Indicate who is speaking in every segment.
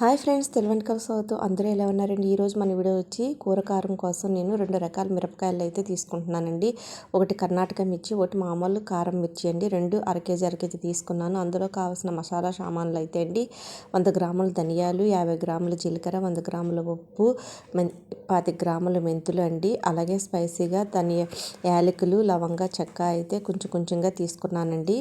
Speaker 1: Hi friends తెలివెనకల south. అందరూ ఎలా ఉన్నారండి? ఈరోజు మన వీడియో వచ్చి కూరకారం కోసం నేను రెండు రకాల మిరపకాయలు అయితే తీసుకుంటున్నానండి. ఒకటి కర్ణాటక మిర్చి ఒకటి మామూలు కారం మిర్చి అండి. రెండు అర కేజీ తీసుకున్నాను. అందులో కావాల్సిన మసాలా సామాన్లు అయితే అండి వంద గ్రాముల ధనియాలు యాభై గ్రాముల జీలకర్ర వంద గ్రాముల ఉప్పు పాతి గ్రాముల మెంతులు అండి. అలాగే స్పైసీగా ధనియా యాలకులు లవంగా చెక్క అయితే కొంచెం కొంచెంగా తీసుకున్నానండి.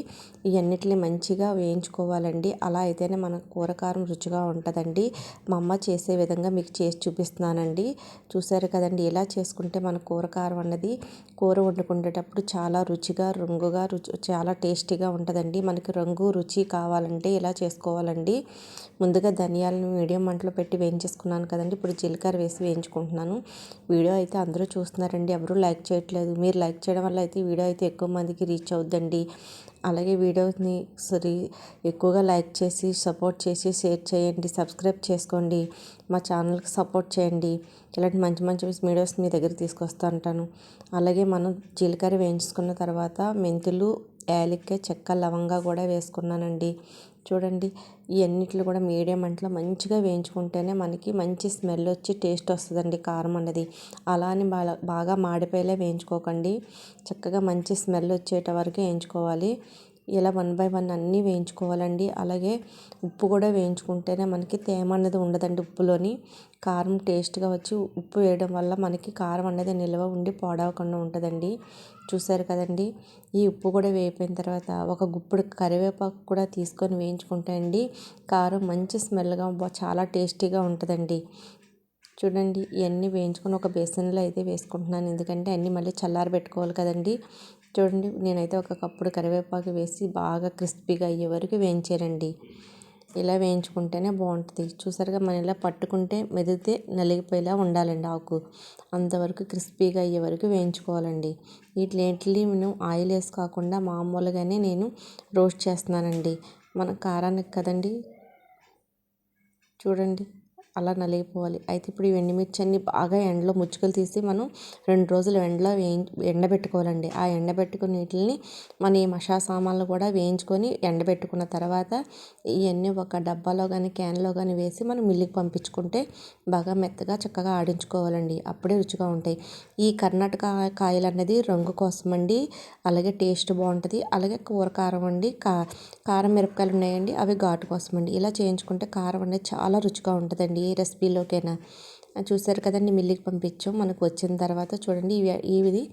Speaker 1: ఇవన్నిటిని మంచిగా వేయించుకోవాలండి. అలా అయితేనే మన కూరకారం రుచిగా ఉంటుందండి. అండి మా అమ్మ చేసే విధంగా మీకు చేసి చూపిస్తున్నానండి. చూసారు కదండి ఇలా చేసుకుంటే మన కూర కారం అన్నది కూర వండుకునేటప్పుడు చాలా రుచిగా రంగుగా రుచి చాలా టేస్టీగా ఉంటుందండి. మనకి రంగు రుచి కావాలంటే ఇలా చేసుకోవాలండి. ముందుగా ధనియాలను మీడియం మంటలో పెట్టి వేయించేసుకున్నాను కదండి. ఇప్పుడు జీలకర్ర వేసి వేయించుకుంటున్నాను. వీడియో అయితే అందరూ చూస్తున్నారండి. ఎవరూ లైక్ చేయట్లేదు. మీరు లైక్ చేయడం వల్ల అయితే వీడియో అయితే ఎక్కువ మందికి రీచ్ అవుద్దండి. అలాగే వీడియోని సరి ఎక్కువగా లైక్ చేసి సపోర్ట్ చేసి షేర్ చేయండి. సబ్స్క్రైబ్ చేసుకోండి. మా ఛానల్కి సపోర్ట్ చేయండి. ఇలాంటి మంచి మంచి వీడియోస్ మీ దగ్గర తీసుకొస్తూ ఉంటాను. అలాగే మనం జీలకర్ర వేయించుకున్న తర్వాత మెంతులు యాలక్కాయ చెక్క లవంగా కూడా వేసుకున్నానండి. చూడండి ఇవన్నిట్లు కూడా మీడియం అంట్లో మంచిగా వేయించుకుంటేనే మనకి మంచి స్మెల్ వచ్చి టేస్ట్ వస్తుందండి కారం అన్నది. అలా అని బాగా బాగా మాడిపోయేలా వేయించుకోకండి. చక్కగా మంచి స్మెల్ వచ్చేట వరకు వేయించుకోవాలి. ఇలా వన్ బై వన్ అన్నీ వేయించుకోవాలండి. అలాగే ఉప్పు కూడా వేయించుకుంటేనే మనకి తేమ అనేది ఉండదండి ఉప్పులోని. కారం టేస్ట్గా వచ్చి ఉప్పు వేయడం వల్ల మనకి కారం అనేది నిల్వ ఉండి పాడవకుండా ఉంటుందండి. చూసారు కదండి? ఈ ఉప్పు కూడా వేయిపోయిన తర్వాత ఒక గుప్పుడు కరివేపాకు కూడా తీసుకొని వేయించుకుంటే అండి కారం మంచి స్మెల్గా చాలా టేస్టీగా ఉంటుందండి. చూడండి ఇవన్నీ వేయించుకొని ఒక బేసన్లో అయితే వేసుకుంటున్నాను. ఎందుకంటే అన్నీ మళ్ళీ చల్లారి పెట్టుకోవాలి కదండి. చూడండి నేనైతే ఒక కప్పుడు కరివేపాకు వేసి బాగా క్రిస్పీగా అయ్యే వరకు వేయించారండి ఇలా వేయించుకుంటేనే బాగుంటుంది. చూసారుగా మనం ఇలా పట్టుకుంటే మెదితే నలిగిపోయేలా ఉండాలండి ఆకు. అంతవరకు క్రిస్పీగా అయ్యే వరకు వేయించుకోవాలండి. వీటిని నేను ఆయిల్ వేసి కాకుండా మామూలుగానే నేను రోస్ట్ చేస్తున్నానండి. మన కారానికి కదండి? చూడండి. అలా నలిగిపోవాలి అయితే ఇప్పుడు ఈ ఎండుమిర్చి అన్ని బాగా ఎండలో ముచ్చుకలు తీసి మనం రెండు రోజులు ఎండలో వేయి ఎండబెట్టుకోవాలండి. ఆ ఎండబెట్టుకున్న వీటిని మన ఈ మషా సామాన్లు కూడా వేయించుకొని ఎండబెట్టుకున్న తర్వాత ఇవన్నీ ఒక డబ్బాలో కానీ క్యాన్లో కానీ వేసి మనం మిల్లుకి పంపించుకుంటే బాగా మెత్తగా చక్కగా ఆడించుకోవాలండి. అప్పుడే రుచిగా ఉంటాయి. ఈ కర్ణాటక కాయలు అన్నది రంగు కోసం అండి అలాగే టేస్ట్ బాగుంటుంది. అలాగే కూర కారం అండి. కా కారం మిరపకాయలు ఉన్నాయండి అవి ఘాటు కోసం అండి ఇలా చేయించుకుంటే కారం అనేది చాలా రుచిగా ఉంటుందండి. ఏ రెసిపీలోకైనా చూసారు కదండి మిల్లికి పంపించాం. మనకు వచ్చిన తర్వాత చూడండి ఇవి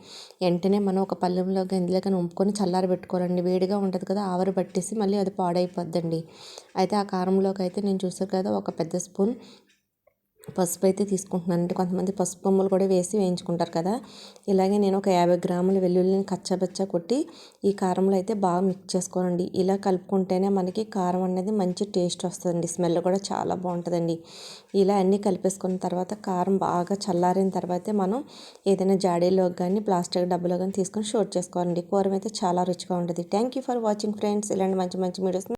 Speaker 1: వెంటనే మనం ఒక పళ్ళెంలో కానీ ఉంపుకొని చల్లారి పెట్టుకోవాలండి. వేడిగా ఉంటుంది కదా ఆవరు పట్టేసి మళ్ళీ అది పాడైపోద్దండి. అయితే ఆ కారంలోకి అయితే నేను చూసాను కదా ఒక పెద్ద స్పూన్ పసుపు అయితే తీసుకుంటున్నాను అంటే కొంతమంది పసుపు బొమ్మలు కూడా వేసి వేయించుకుంటారు కదా. ఇలాగే నేను ఒక యాభై గ్రాముల వెల్లుల్లిని కచ్చబచ్చ కొట్టి ఈ కారంలో అయితే బాగా మిక్స్ చేసుకోనండి. ఇలా కలుపుకుంటేనే మనకి కారం అనేది మంచి టేస్ట్ వస్తుందండి. స్మెల్ కూడా చాలా బాగుంటుందండి. ఇలా అన్నీ కలిపేసుకున్న తర్వాత కారం బాగా చల్లారిన తర్వాతే మనం ఏదైనా జాడీలో కానీ ప్లాస్టిక్ డబ్బులో కానీ తీసుకొని షోట్ చేసుకోవాలండి. కూర అయితే చాలా రుచిగా ఉంటుంది. Thank you for watching friends ఇలాంటి మంచి మంచి వీడియోస్